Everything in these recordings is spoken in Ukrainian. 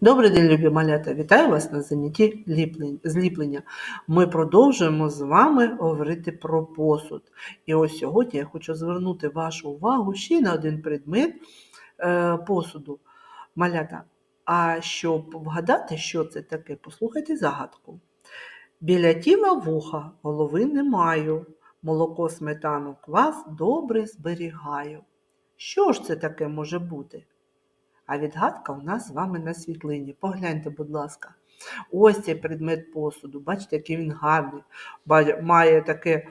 Добрий день, любі малята! Вітаю вас на занятті зліплення. Ми продовжуємо з вами говорити про посуд. І ось сьогодні я хочу звернути вашу увагу ще на один предмет е, посуду. Малята, а щоб вгадати, що це таке, послухайте загадку. Біля тіла вуха, голови не маю, молоко, сметану, квас добре зберігаю. Що ж це таке може бути? А відгадка у нас з вами на світлині. Погляньте, будь ласка. Ось цей предмет посуду. Бачите, який він гарний. Має таке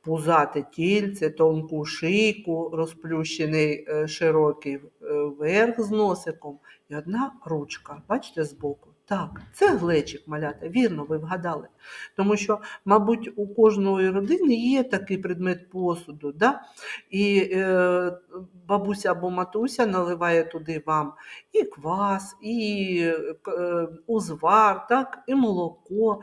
пузате тільце, тонку шийку, розплющений е, широкий е, верх з носиком і одна ручка. Бачите збоку? Так, це глечик малята. Вірно, ви вгадали. Тому що, мабуть, у кожної родини є такий предмет посуду. Да? І е, бабуся або матуся наливає туди вам і квас, і е, узвар, так, і молоко.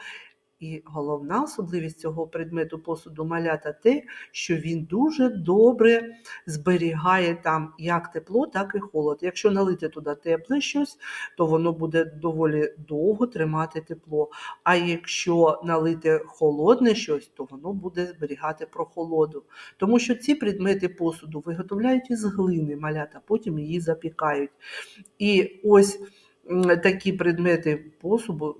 І головна особливість цього предмету посуду малята те, що він дуже добре зберігає там як тепло, так і холод. Якщо налити туди тепле щось, то воно буде доволі довго тримати тепло. А якщо налити холодне щось, то воно буде зберігати прохолоду. Тому що ці предмети посуду виготовляють із глини малята, потім її запікають. І ось такі предмети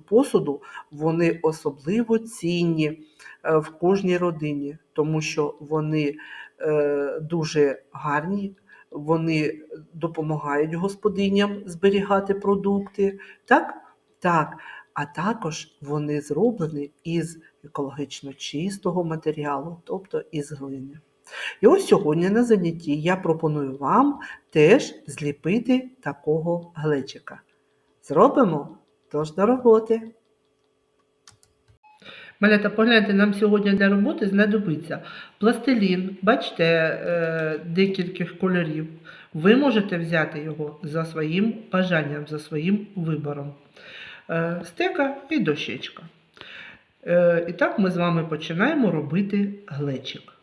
посуду, вони особливо цінні е, в кожній родині, тому що вони е, дуже гарні, вони допомагають господиням зберігати продукти. Так? Так. А також вони зроблені із екологічно чистого матеріалу, тобто із глини. І ось сьогодні на занятті я пропоную вам теж зліпити такого глечика. Зробимо? Тож до роботи. Малята, погляньте, нам сьогодні для роботи знадобиться пластилін, бачите, е, декількох кольорів. Ви можете взяти його за своїм бажанням, за своїм вибором. Е, Стека і дощечка. Е, І так ми з вами починаємо робити глечик.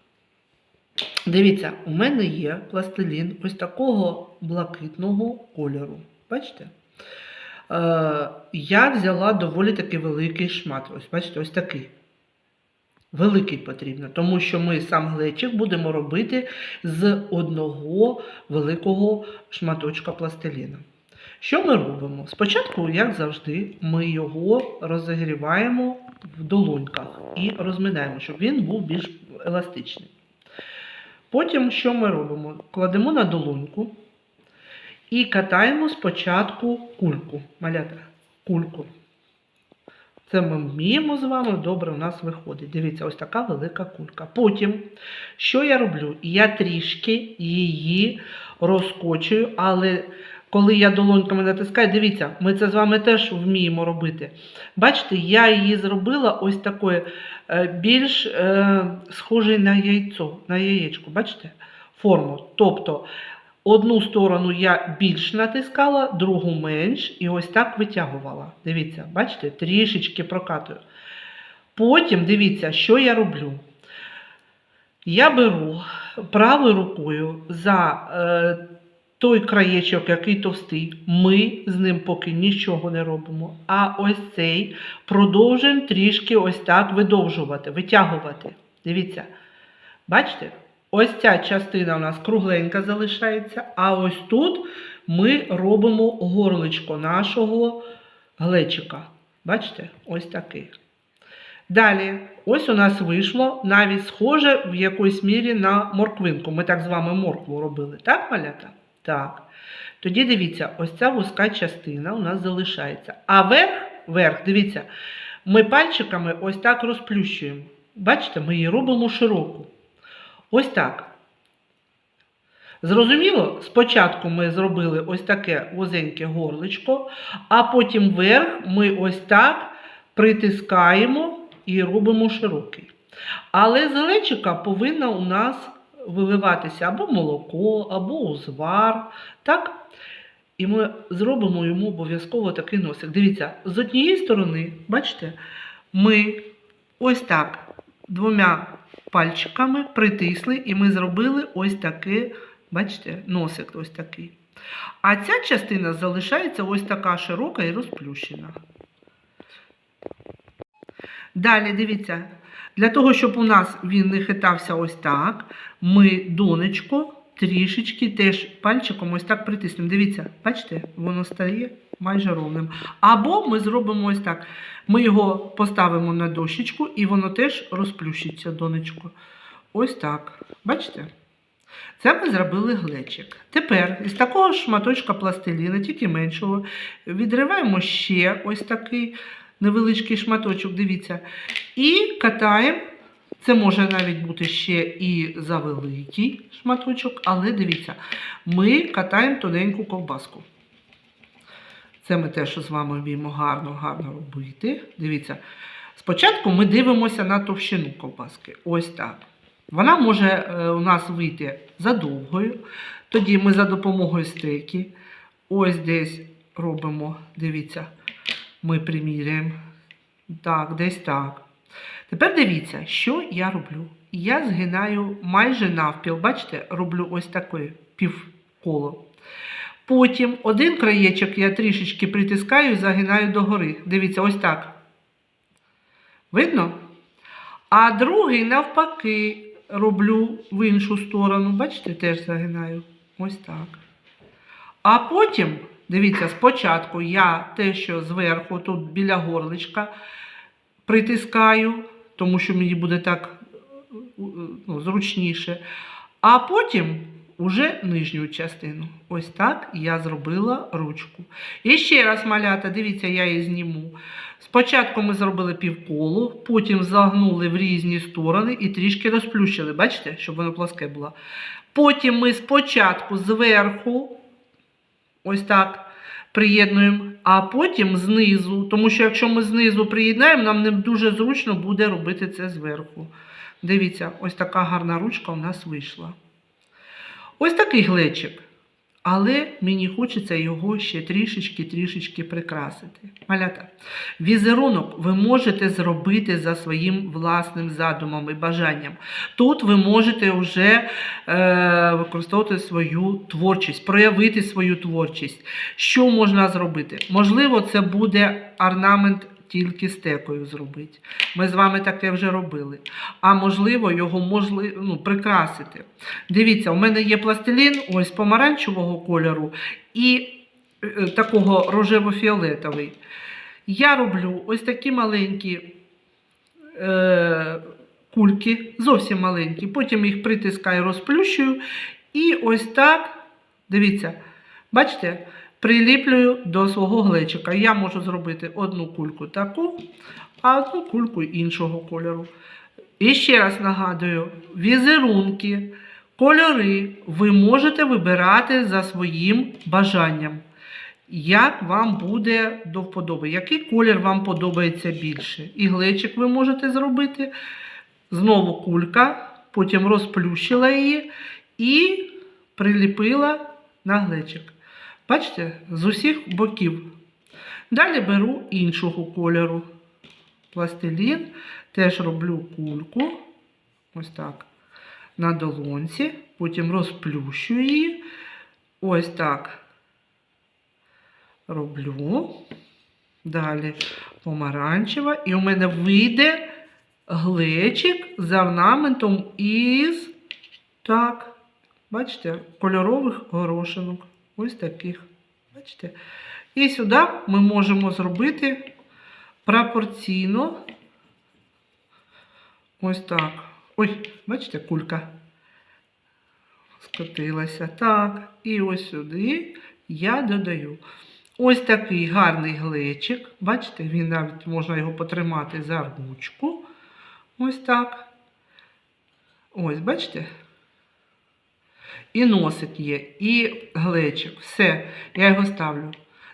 Дивіться, у мене є пластилін ось такого блакитного кольору. Бачите? Е, я взяла доволі таки великий шмат. Ось, бачите, ось такий. Великий потрібно, тому що ми сам глечик будемо робити з одного великого шматочка пластиліну. Що ми робимо? Спочатку, як завжди, ми його розігріваємо в долоньках і розминаємо, щоб він був більш еластичний. Потім що ми робимо? Кладемо на долоньку і катаємо спочатку кульку. Малята, кульку. Це ми вміємо з вами, добре у нас виходить. Дивіться, ось така велика кулька. Потім, що я роблю? Я трішки її розкочую, але коли я долоньками натискаю, дивіться, ми це з вами теж вміємо робити. Бачите, я її зробила ось такою е, більш е, схожий на яйцо, на яєчко, бачите? Форму. Тобто одну сторону я більш натискала, другу менш, і ось так витягувала. Дивіться, бачите, трішечки прокатую. Потім дивіться, що я роблю. Я беру правою рукою за е, той краєчок, який товстий, ми з ним поки нічого не робимо. А ось цей продовжуємо трішки ось так видовжувати, витягувати. Дивіться, бачите? Ось ця частина у нас кругленька залишається, а ось тут ми робимо горличко нашого глечика. Бачите? Ось такий. Далі, ось у нас вийшло навіть схоже в якоїсь мірі на морквинку. Ми так з вами моркву робили, так, малята? Так. Тоді дивіться, ось ця вузька частина у нас залишається. А верх, верх, дивіться, ми пальчиками ось так розплющуємо. Бачите, ми її робимо широку. Ось так. Зрозуміло, спочатку ми зробили ось таке вузеньке горличко, а потім верх ми ось так притискаємо і робимо широкий. Але з глечика повинна у нас виливатися або молоко, або узвар. Так? І ми зробимо йому обов'язково такий носик. Дивіться, з однієї сторони, бачите, ми ось так двома пальчиками притисли, і ми зробили ось такий, бачите, носик ось такий. А ця частина залишається ось така широка і розплющена. Далі, дивіться, для того, щоб у нас він не хитався ось так, ми донечко трішечки теж пальчиком ось так притиснемо. Дивіться, бачите, воно стає майже ровним. Або ми зробимо ось так. Ми його поставимо на дощечку і воно теж розплющиться, донечко. Ось так. Бачите? Це ми зробили глечик. Тепер із такого шматочка пластиліна, тільки меншого, відриваємо ще ось такий невеличкий шматочок, дивіться, і катаємо. Це може навіть бути ще і за великий шматочок, але дивіться, ми катаємо тоненьку ковбаску. Це ми теж з вами вміємо гарно, гарно робити. Дивіться, спочатку ми дивимося на товщину ковбаски. Ось так. Вона може е, у нас вийти задовгою. Тоді ми за допомогою стеки ось десь робимо, дивіться, ми приміряємо. Так, десь так. Тепер дивіться, що я роблю. Я згинаю майже навпіл, бачите, роблю ось таке півколо. Потім один краєчок я трішечки притискаю і загинаю догори. Дивіться, ось так. Видно? А другий навпаки роблю в іншу сторону. Бачите, теж загинаю. Ось так. А потім, дивіться, спочатку я те, що зверху, тут біля горличка, притискаю, тому що мені буде так е, ну, зручніше. А потім уже нижню частину. Ось так я зробила ручку. І ще раз малята, дивіться, я її зніму. Спочатку ми зробили півколу, потім загнули в різні сторони і трішки розплющили. Бачите, щоб воно плоске було. Потім ми спочатку зверху, ось так, приєднуємо, а потім знизу. Тому що якщо ми знизу приєднаємо, нам не дуже зручно буде робити це зверху. Дивіться, ось така гарна ручка у нас вийшла. Ось такий глечик. Але мені хочеться його ще трішечки-трішечки прикрасити. Малята, візерунок ви можете зробити за своїм власним задумом і бажанням. Тут ви можете вже е, використовувати свою творчість, проявити свою творчість. Що можна зробити? Можливо, це буде орнамент тільки стекою зробити. Ми з вами таке вже робили. А можливо, його можливо ну, прикрасити. Дивіться, у мене є пластилін ось помаранчевого кольору і е, такого рожево-фіолетовий. Я роблю ось такі маленькі е, кульки, зовсім маленькі. Потім їх притискаю, розплющую. І ось так, дивіться, бачите, приліплюю до свого глечика. Я можу зробити одну кульку таку, а одну кульку іншого кольору. І ще раз нагадую: візерунки, кольори ви можете вибирати за своїм бажанням. Як вам буде до вподоби, який колір вам подобається більше? І глечик ви можете зробити. Знову кулька, потім розплющила її і приліпила на глечик. Бачите, з усіх боків. Далі беру іншого кольору. Пластилін, теж роблю кульку. Ось так. На долонці, потім розплющую її. Ось так роблю. Далі помаранчева. І у мене вийде глечик з орнаментом із, так, бачите, кольорових горошинок. Ось таких. Бачите? І сюди ми можемо зробити пропорційно. Ось так. Ой, бачите, кулька скотилася. Так, і ось сюди я додаю. Ось такий гарний глечик. Бачите, він навіть можна його потримати за ручку. Ось так. Ось, бачите? І носик є, і глечик. Все, я його ставлю.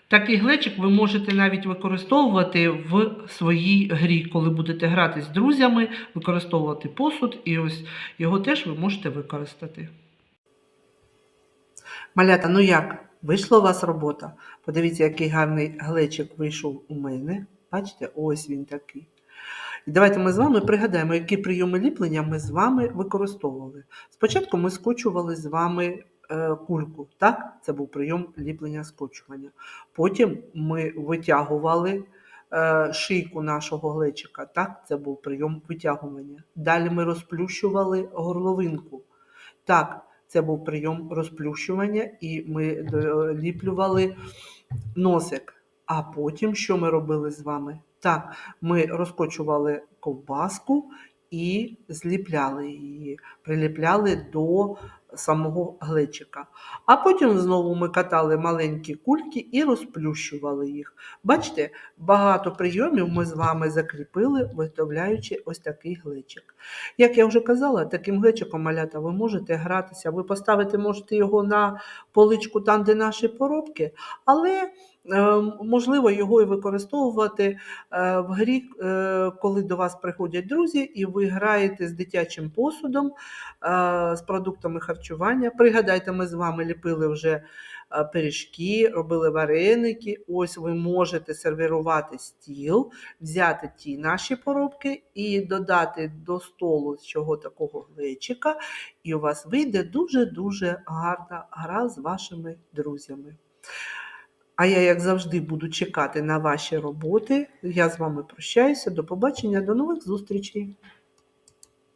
Такий глечик ви можете навіть використовувати в своїй грі, коли будете грати з друзями, використовувати посуд, і ось його теж ви можете використати. Малята, ну як? Вийшла у вас робота? Подивіться, який гарний глечик вийшов у мене. Бачите, ось він такий. Давайте ми з вами пригадаємо, які прийоми ліплення ми з вами використовували. Спочатку ми скочували з вами е, кульку. Так, це був прийом ліплення скочування. Потім ми витягували е, шийку нашого глечика. Так, це був прийом витягування. Далі ми розплющували горловинку. Так, це був прийом розплющування, і ми доліплювали носик. А потім що ми робили з вами? Так, ми розкочували ковбаску і зліпляли її, приліпляли до самого глечика. А потім знову ми катали маленькі кульки і розплющували їх. Бачите, багато прийомів ми з вами закріпили, виготовляючи ось такий глечик. Як я вже казала, таким глечиком малята ви можете гратися. Ви поставити можете його на поличку там, де наші поробки, але можливо його і використовувати е, в грі, е, коли до вас приходять друзі, і ви граєте з дитячим посудом, е, з продуктами харчування. Пригадайте, ми з вами ліпили вже пиріжки, робили вареники. Ось ви можете сервірувати стіл, взяти ті наші поробки і додати до столу цього такого глечика, і у вас вийде дуже-дуже гарна гра з вашими друзями. А я, як завжди, буду чекати на ваші роботи. Я з вами прощаюся. До побачення, до нових зустрічей.